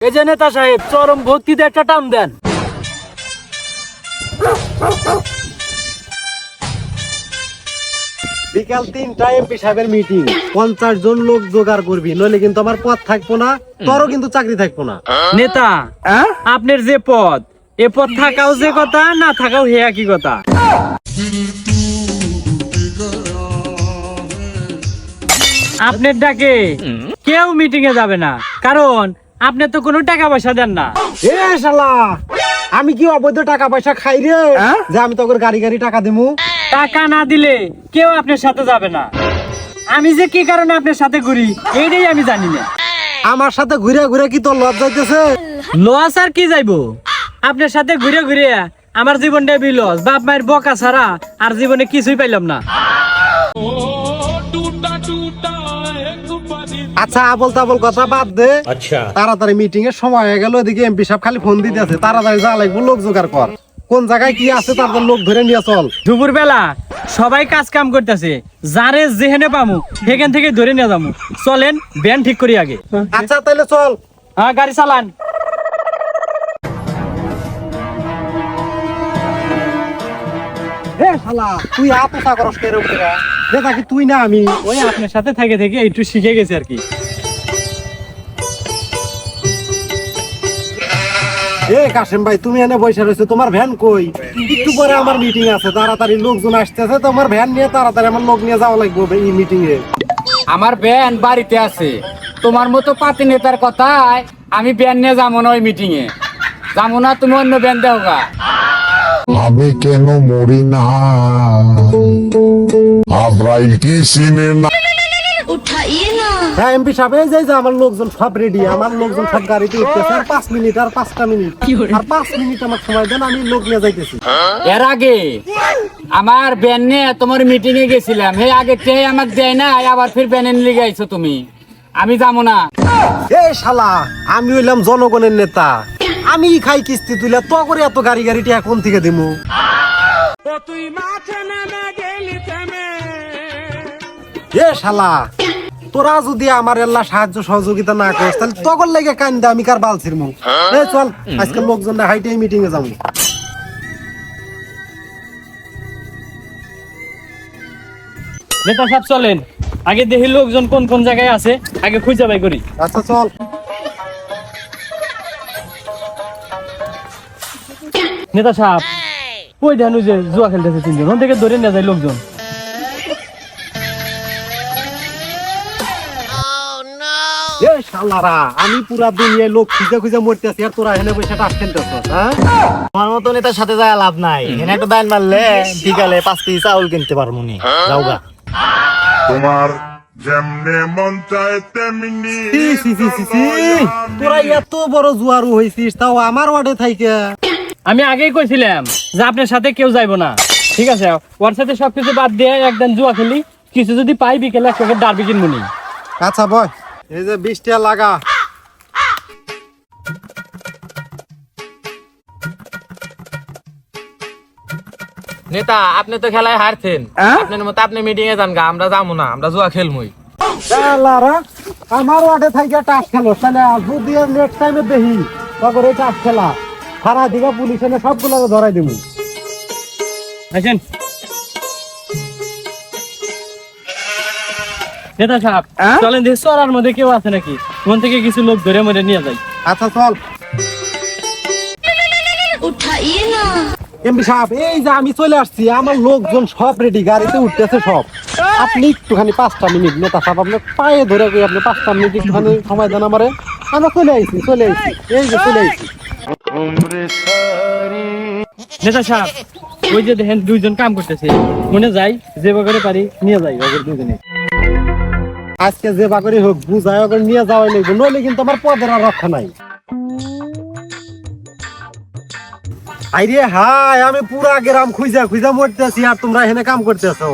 এই যে নেতা সাহেব চরম ভক্তিতে একটা টান দেন। বিকাল তিনটা এমপি সাহেবের মিটিং পঞ্চাশ জন লোক জোগাড় করবি নইলে কিন্তু আমার পদ থাকব না তোরও কিন্তু চাকরি থাকব না। নেতা আপনার যে পদ এ পদ থাকাও যে কথা না থাকাও হে একই কথা। আপনার ডাকে কেউ মিটিং এ যাবে না। কারণ আপনি তো কোনো টাকা পয়সা দেন না। এ শালা আমি কি অবৈধ টাকা পয়সা খাই রে? যে আমি তোকে গাড়ি গাড়ি টাকা দিমু? টাকা না দিলে কেউ আপনার সাথে যাবে না। আমি যে কি কারণে আপনার সাথে ঘুরি এইটাই আমি জানি না। আমার সাথে ঘুরে ঘুরে কি তোর লজ যাইতেছে লস আর কি যাইবো? আপনার সাথে ঘুরে ঘুরে আমার জীবনটা বিলস। বাপ মায়ের বকা ছাড়া আর জীবনে কিছুই পাইলাম না। আচ্ছা আবল তাবল কথা বাদ দে। আচ্ছা। তাড়াতাড়ি মিটিং এর সময় হয়ে গেল এদিকে এমপি সাহেব খালি ফোন দিতে আছে তাড়াতাড়ি যা লাগবে লোক জোগাড় কর। কোন জায়গায় কি আছে তারপর লোক ধরে নিয়ে চল। দুপুর বেলা সবাই কাজ কাম করতেছে। যারে যেখানে পামু সেখান থেকে ধরে নিয়ে যাব চলেন ব্যান ঠিক করি আগে। আচ্ছা তাহলে চল। হ্যাঁ গাড়ি চালান। এ শালা তুই চা করস কে রে উপরে? যেটা কি তুই না আমি ওই আপনার সাথে থেকে থেকে একটু শিখে গেছে আর কি। এ কাশেম ভাই তুমি এনে বসে রয়েছো তোমার ভ্যান কই? একটু পরে আমার মিটিং আছে তাড়াতাড়ি লোকজন আসতেছে তোমার ভ্যান নিয়ে তাড়াতাড়ি আমার লোক নিয়ে যাওয়া লাগবে এই মিটিং এ। আমার ব্যান বাড়িতে আছে। তোমার মতো পাতি নেতার কথায় আমি ব্যান নিয়ে যাব না ওই মিটিং এ। যাব না তুমি অন্য ব্যান দেও গা আমি কেন মরি না? আবরাই কি চিনে না? হ্যাঁ, আমার পাঁচ মিনিট পাঁচটা মিনিট। পাঁচ মিনিট আমি এর আগে আমার তোমার মিটিং এ গেছিলাম। হে আগে টে দেয় না আবার ফির ব্যানে নিয়ে গেছো তুমি। আমি যাব না। এ শালা আমি হইলাম জনগণের নেতা। আমি খাই কিস্তি তুলে তো করে এত গাড়ি গাড়িটি এখন থেকে দিমু? এ শালা তোরা যদি আমার এল্লা সাহায্য সহযোগিতা না করিস তাহলে তখন লেগে কান্দে আমি কার বালছির মুখ এই চল আজকে লোকজন হাইটে মিটিং এ যাব। নেতা সাহেব চলেন। আগে দেখি লোকজন কোন কোন জায়গায় আছে আগে খুঁজে বাই করি। আচ্ছা চল। নেতা সাহেব কই ধানু যে জুয়া খেলতেছে তিনজন? ওখান থেকে ধরে নিয়ে যায় লোকজন। শালারা আমি পুরা দুনিয়ায় লোক খুঁজে খুঁজে মরতেছি আর তোরা এনে বসে টাস খেলতেছ হ্যাঁ? আমার মতো নেতার সাথে যায় লাভ নাই। এখানে একটা দাইন মারলে বিকালে পাঁচ কেজি চাউল কিনতে পারব নি। যাওগা তোমার যেমনে মন চায় তেমনি। তোরা এত বড় জুয়ারু হয়েছিস তাও আমার ওয়ার্ডে থাইকে। আমি আগেই কইছিলাম যে আপনার সাথে কেউ যাইবো না। ঠিক আছে? ওর সাথে সব কিছু বাদ দিয়ে একদম জুয়া খেলি। কিছু যদি পাই বিকেলে এক প্যাকেট ডারবি কিনবো নি। আচ্ছা বয় এই যে বিশটা লাগা। নেতা আপনি তো খেলায় হারছেন। আপনার মতো আপনি মিটিং এ যান গা আমরা যাব না আমরা জুয়া খেলমুই। শালারা আমার ওয়ার্ডে থাইকে টাস খেলো তাহলে যদি নেক্সট টাইমে দেখি তখন এই টাস খেলা। সারা দিঘা পুলিশ এনে সবগুলো ধরাই দিব আসেন। নেতা সাহেব হ্যাঁ? চলেন দেখি চড়ার মধ্যে কেউ আছে নাকি? ওখান থেকে কিছু লোক ধরে মরে নিয়ে যাই। আচ্ছা চল। উঠাইয়ে এমপি সাহেব এই যে আমি চলে আসছি আমার লোকজন সব রেডি গাড়িতে উঠতেছে সব। আপনি একটুখানি পাঁচটা মিনিট নেতা সাহেব আপনার পায়ে ধরে আপনি পাঁচটা মিনিট একটুখানি সময় দেন আমারে। আমরা চলে আইছি চলে আইছি এই যে চলে আইছি। নেতা সাহেব ওই যে দেখেন দুইজন কাম করতেছে। মনে যাই যে করে পারি নিয়ে যাই ওদের দুজনে। আজকে যে বাকরি হোক বুঝায় ওকে নিয়ে যাওয়াই লাগবে। নইলে কিন্তু আমার পদের আর রক্ষা নাই। আইরে হাই আমি পুরা গ্রাম খুঁজা খুঁজা মরতেছি আর তোমরা এখানে কাম করতেছো।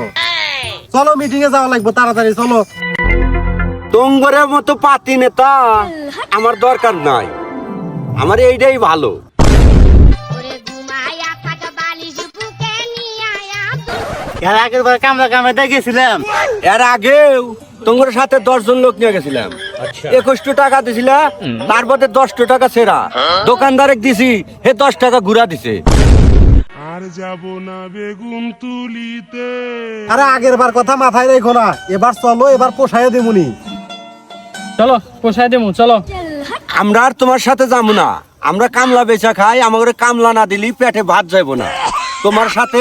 চলো মিটিং এ যাওয়া লাগবে তাড়াতাড়ি চলো। তোঙ্গরের মতো পাতি নেতা আমার দরকার নাই। আমার এইটাই ভালো। এর আগের বার কামড়া কামড়া গেছিলাম। এর আগেও তোমার সাথে দশজন লোক নিয়ে গেছিলাম। আচ্ছা। একুশটো টাকা দিছিল তারপরে দশটো টাকা সেরা। দোকানদারে দিছি হে দশ টাকা ঘুরা দিছে। আর যাব না বেগুন তুলিতে। আরে আগের বার কথা মাথায় রেখো না এবার চলো এবার পোষায় দেবুনি চলো পোষায় দেবো চলো। আমরা আর তোমার সাথে যাব না। আমরা কামলা বেচা খাই আমাদের কামলা না দিলি পেটে ভাত যাইব না। তোমার সাথে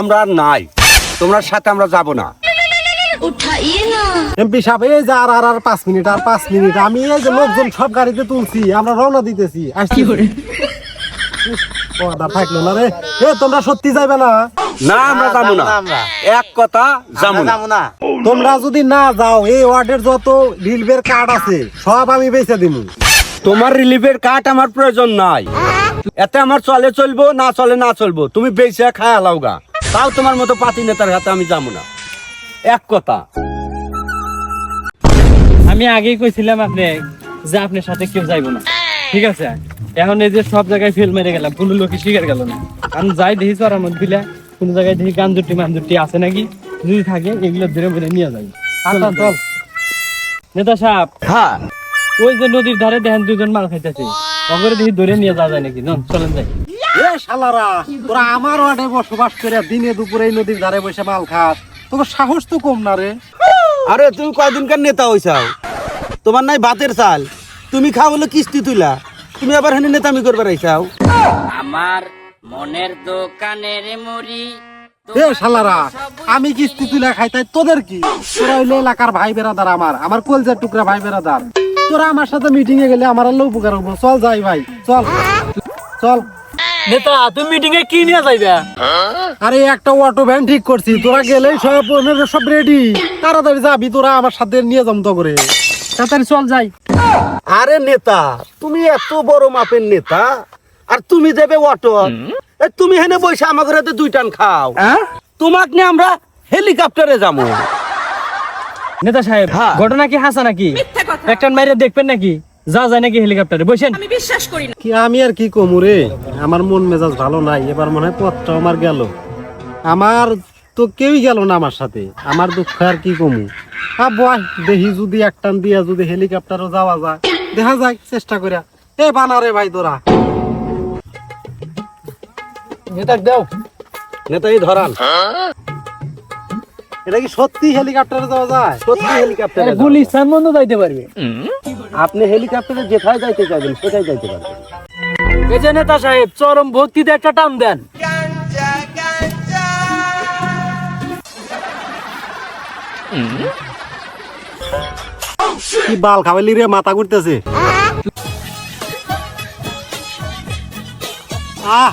আমরা আর নাই। তোমার সাথে আমরা যাব না। এমপি সাহেব এই যে আর আর আর পাঁচ মিনিট আর পাঁচ মিনিট আমি এই যে লোকজন সব গাড়িতে তুলছি আমরা রওনা দিতেছি। আসছি। কথা থাকল না রে। এ তোমরা সত্যি যাইবে না? না আমরা যাব না। এক কথা যাব না। তোমরা যদি না যাও এই ওয়ার্ডের যত রিলভের কার্ড আছে সব আমি বেচে দিব তোমার রিলিফের কার্ড আমার প্রয়োজন নাই। এতে আমার চলে চলবো না চলে না চলবো। তুমি বেঁচে খায় আলাওগা তাও তোমার মতো পাতি নেতার হাতে আমি যাব না। এক কথা। আমি আগেই কইছিলাম আপনি যে আপনার সাথে কেউ যাইবো না। ঠিক আছে? এখন এই যে সব জায়গায় ফেল মেরে গেলাম কোনো লোকই শিকার গেল না। আমি যাই দেখি চড়ার মধ্যে দিলে কোনো জায়গায় দেখি গান দুটি মান দুটি আছে নাকি? যদি থাকে এগুলো ধরে ধরে নিয়ে যাই। আচ্ছা চল। নেতা সাহেব। হ্যাঁ। ওই যে নদীর ধারে দেখেন দুজন মাল খাইতেছে। অগরে দেখি ধরে নিয়ে যাওয়া যায় নাকি? নন চলেন যাই। এ শালারা তোরা আমার ওয়ার্ডে বসবাস করে দিনে দুপুরে নদীর ধারে বসে মাল খাস। তোর সাহস তো কম না রে। আরে তুমি কয়দিনকার নেতা হইছাও? তোমার নাই ভাতের চাল। তুমি খাও বলে কিস্তি তুলা তুমি আবার হেনে নেতামি করবার আইছাও। আমার মনের দোকানের মুড়ি এ শালারা আমি কিস্তি তুলে খাই তাই তোদের কি? তোরা হইলে এলাকার ভাই বেরাদার আমার আমার কলজার টুকরা ভাই বেরাদার তোরা আমার সাথে মিটিং এ গেলে আমার আল্লাহ উপকার হব। চল যাই ভাই চল। চল। নেতা তুমি মিটিং এ কি নিয়ে যাইবে? আরে একটা অটো ভ্যান ঠিক করছি। তোরা গেলেই সব সব রেডি তাড়াতাড়ি যাবি তোরা আমার সাথে নিয়ে যাম তো করে। তাড়াতাড়ি চল যাই। আরে নেতা তুমি এত বড় মাপের নেতা আর তুমি দেবে অটো তুমি হেনে বসে আমাকে দুই টান খাও। তোমাক নিয়ে আমরা হেলিকপ্টারে যাব। নেতা সাহেব হ্যাঁ। ঘটনা কি হাসা নাকি? একটা মাইরে দেখবেন নাকি? যা যায় নাকি হেলিকপ্টারে বসেন। আমি বিশ্বাস করি না। কি আমি আর কি কমু রে? আমার মন মেজাজ ভালো নাই এবার মনে হয় পথটা আমার গেল। আমার তো কেউই গেল না আমার সাথে। আমার দুঃখ আর কি কমু? আ বয় দেখি যদি একটান দিয়া যদি হেলিকপ্টারও যাওয়া যায়। দেখা যায় চেষ্টা করে এ বানারে ভাই তোরা এটা দেও। নেতা এই ধরান এটা কি সত্যি হেলিকপ্টারে যাওয়া যায়? সত্যি হেলিকপ্টারে যাব। গুলি স্থান বন্ধ যাইতে পারবে। আপনি হেলিকপ্টারে যেথায় যাইতে চাইবেন সেটাই যাইতে পারবেন। এই যে নেতা সাহেব চরম ভক্তিতে একটা টান দেন। কি বাল খাওয়ালি রে মাথা ঘুরতেছে। আহ!